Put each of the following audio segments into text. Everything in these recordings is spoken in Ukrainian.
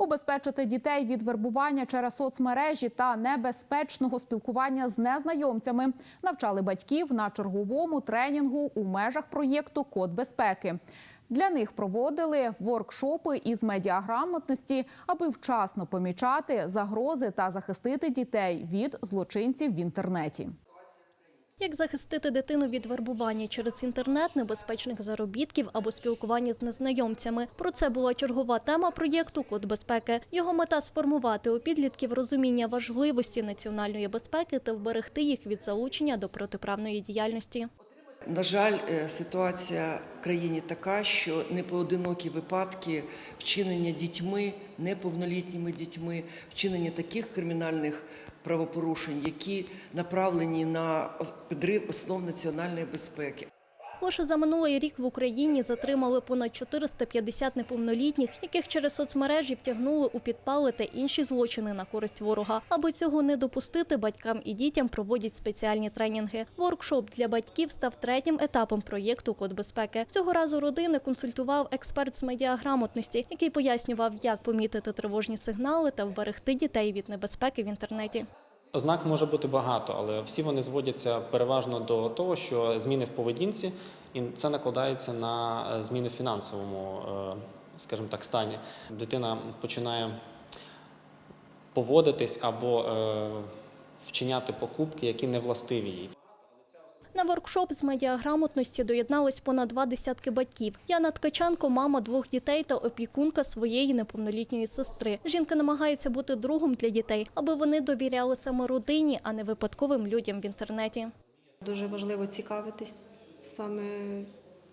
Убезпечити дітей від вербування через соцмережі та небезпечного спілкування з незнайомцями навчали батьків на черговому тренінгу у межах проєкту Код безпеки. Для них проводили воркшопи із медіаграмотності, аби вчасно помічати загрози та захистити дітей від злочинців в інтернеті. Як захистити дитину від вербування через інтернет, небезпечних заробітків або спілкування з незнайомцями? Про це була чергова тема проєкту Код безпеки. Його мета сформувати у підлітків розуміння важливості національної безпеки та вберегти їх від залучення до протиправної діяльності. На жаль, е, ситуація в країні така, що непоодинокі випадки вчинення дітьми, неповнолітніми дітьми, вчинення таких кримінальних правопорушень, які направлені на підрив основ національної безпеки. Лише за минулий рік в Україні затримали понад 450 неповнолітніх, яких через соцмережі втягнули у підпали та інші злочини на користь ворога. Аби цього не допустити, батькам і дітям проводять спеціальні тренінги. Воркшоп для батьків став третім етапом проєкту Код безпеки. Цього разу родини консультував експерт з медіаграмотності, який пояснював, як помітити тривожні сигнали та вберегти дітей від небезпеки в інтернеті. Ознак може бути багато, але всі вони зводяться переважно до того, що зміни в поведінці, і це накладається на е, зміни в фінансовому, е, скажімо так, стані. Дитина починає поводитись або е, вчиняти покупки, які не властиві їй. На воркшоп з медіаграмотності доєдналось понад два десятки батьків. Яна Ткаченко – мама двох дітей та опікунка своєї неповнолітньої сестри. Жінка намагається бути другом для дітей, аби вони довіряли саме родині, а не випадковим людям в інтернеті. Дуже важливо цікавитись саме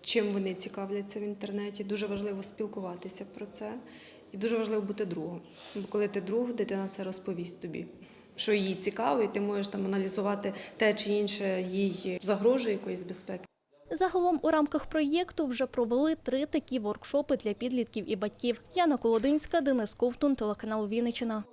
чим вони цікавляться в інтернеті. Дуже важливо спілкуватися про це. І дуже важливо бути другом. Бо коли ти друг, дитина це розповість тобі, що їй цікаво, і ти можеш там аналізувати те чи інше їй загрожує якоїсь безпеки. Загалом у рамках проєкту вже провели три такі воркшопи для підлітків і батьків. Яна Колодинська, Денис Ковтун, телеканал Вінниччина.